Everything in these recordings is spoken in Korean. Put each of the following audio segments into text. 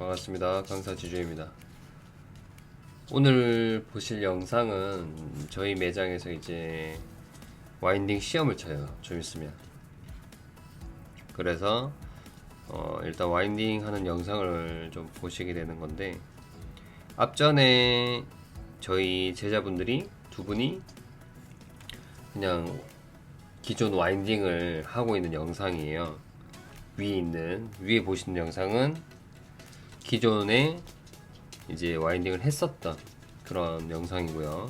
반갑습니다. 강사 지주입니다. 오늘 보실 영상은 저희 매장에서 이제 와인딩 시험을 쳐요. 좀 있으면. 그래서 어, 일단 와인딩 하는 영상을 좀 보시게 되는 건데 앞전에 저희 제자분들이 두 분이 그냥 기존 와인딩을 하고 있는 영상이에요. 위에 있는 위에 보시는 영상은 기존에 이제 와인딩을 했었던 그런 영상이고요.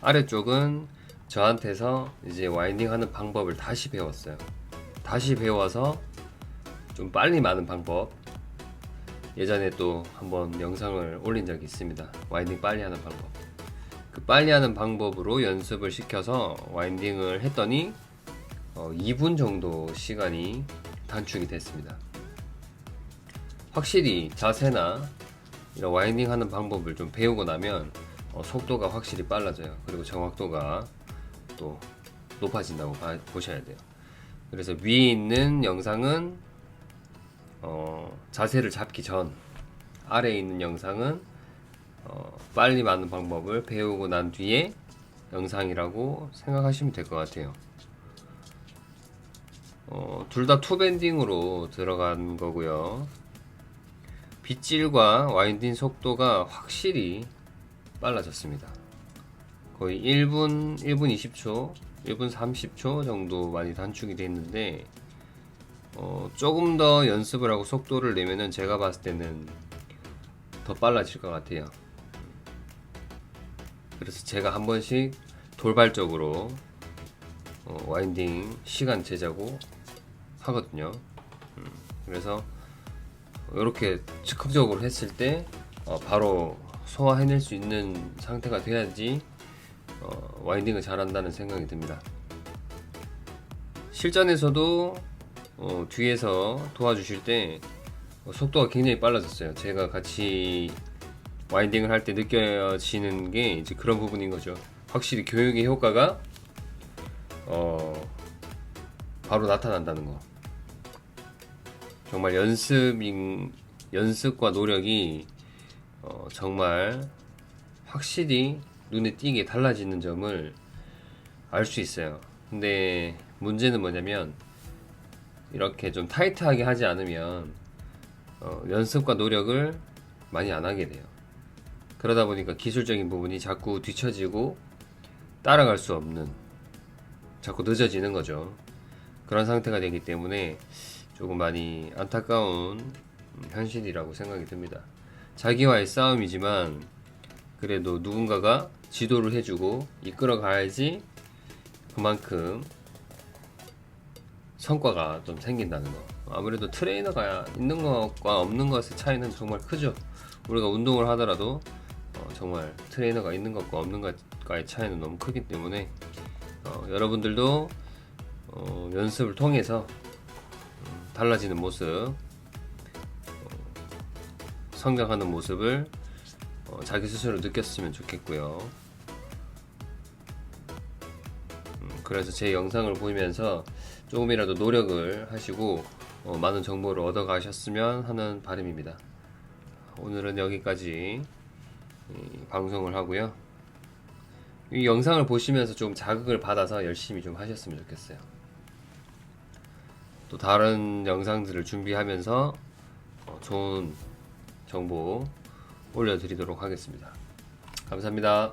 아래쪽은 저한테서 이제 와인딩 하는 방법을 다시 배웠어요. 다시 배워서 좀 빨리 마는 방법. 예전에 또 한번 영상을 올린 적이 있습니다. 와인딩 빨리 하는 방법. 그 빨리 하는 방법으로 연습을 시켜서 와인딩을 했더니 어, 2분 정도 시간이 단축이 됐습니다. 확실히 자세나 이런 와인딩 하는 방법을 좀 배우고 나면 어, 속도가 확실히 빨라져요. 그리고 정확도가 또 높아진다고 봐- 보셔야 돼요. 그래서 위에 있는 영상은 어, 자세를 잡기 전 아래에 있는 영상은 어, 빨리 마는 방법을 배우고 난 뒤에 영상이라고 생각하시면 될 것 같아요. 어, 둘 다 투밴딩으로 들어간 거고요. 빗질과 와인딩 속도가 확실히 빨라졌습니다. 거의 1분, 1분 20초, 1분 30초 정도 많이 단축이 됐는데, 어, 조금 더 연습을 하고 속도를 내면은 제가 봤을 때는 더 빨라질 것 같아요. 그래서 제가 한 번씩 돌발적으로 어, 와인딩 시간 제자고 하거든요. 음, 그래서 이렇게 즉흥적으로 했을 때 어, 바로 소화해낼 수 있는 상태가 돼야지 어, 와인딩을 잘한다는 생각이 듭니다. 실전에서도 어, 뒤에서 도와주실 때 어, 속도가 굉장히 빨라졌어요. 제가 같이 와인딩을 할 때 느껴지는 게 이제 그런 부분인 거죠. 확실히 교육의 효과가 어, 바로 나타난다는 거. 정말 연습인 연습과 노력이 어, 정말 확실히 눈에 띄게 달라지는 점을 알 수 있어요. 근데 문제는 뭐냐면 이렇게 좀 타이트하게 하지 않으면 어, 연습과 노력을 많이 안 하게 돼요. 그러다 보니까 기술적인 부분이 자꾸 뒤처지고 따라갈 수 없는 자꾸 늦어지는 거죠. 그런 상태가 되기 때문에 조금 많이 안타까운 음, 현실이라고 생각이 듭니다. 자기와의 싸움이지만 그래도 누군가가 지도를 해주고 이끌어 가야지 그만큼 성과가 좀 생긴다는 거. 아무래도 트레이너가 있는 것과 없는 것의 차이는 정말 크죠. 우리가 운동을 하더라도 어, 정말 트레이너가 있는 것과 없는 것과의 차이는 너무 크기 때문에 어, 여러분들도 어, 연습을 통해서 음, 달라지는 모습, 어, 성장하는 모습을 어, 자기 스스로 느꼈으면 좋겠고요. 음, 그래서 제 영상을 보면서 조금이라도 노력을 하시고 어, 많은 정보를 얻어 가셨으면 하는 바람입니다. 오늘은 여기까지 이, 방송을 하고요. 이 영상을 보시면서 좀 자극을 받아서 열심히 좀 하셨으면 좋겠어요. 또 다른 영상들을 준비하면서 어, 좋은 정보 올려드리도록 하겠습니다. 감사합니다.